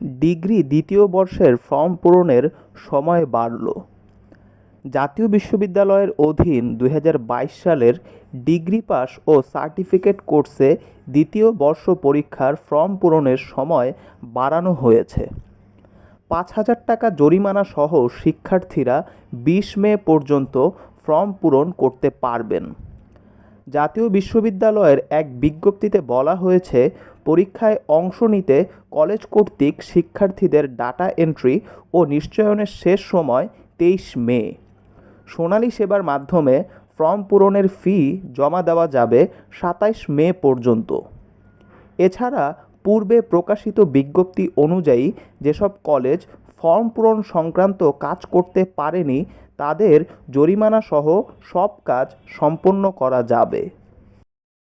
Degree দ্বিতীয় বর্ষের form পূরণের সময় বাড়ল। জাতীয় বিশ্ববিদ্যালয়ের অধীন দু হাজার বাইশ সালের ডিগ্রি পাস ও সার্টিফিকেট কোর্সে দ্বিতীয় বর্ষ পরীক্ষার ফর্ম পূরণের সময় বাড়ানো হয়েছে। পাঁচ হাজার টাকা জরিমানা সহ শিক্ষার্থীরা বিশ মে পর্যন্ত ফর্ম পূরণ করতে পারবেন। জাতীয় বিশ্ববিদ্যালয়ের এক বিজ্ঞপ্তিতে বলা হয়েছে, পরীক্ষায় অংশ নিতে কলেজ কর্তৃক শিক্ষার্থীদের ডাটা এন্ট্রি ও নিশ্চয়নের শেষ সময় তেইশ মে। সোনালী সেবার মাধ্যমে ফর্ম পূরণের ফি জমা দেওয়া যাবে সাতাইশ মে পর্যন্ত। এছাড়া পূর্বে প্রকাশিত বিজ্ঞপ্তি অনুযায়ী যেসব কলেজ ফর্ম পূরণ সংক্রান্ত কাজ করতে পারেনি তাদের জরিমানাসহ সব কাজ সম্পন্ন করা যাবে।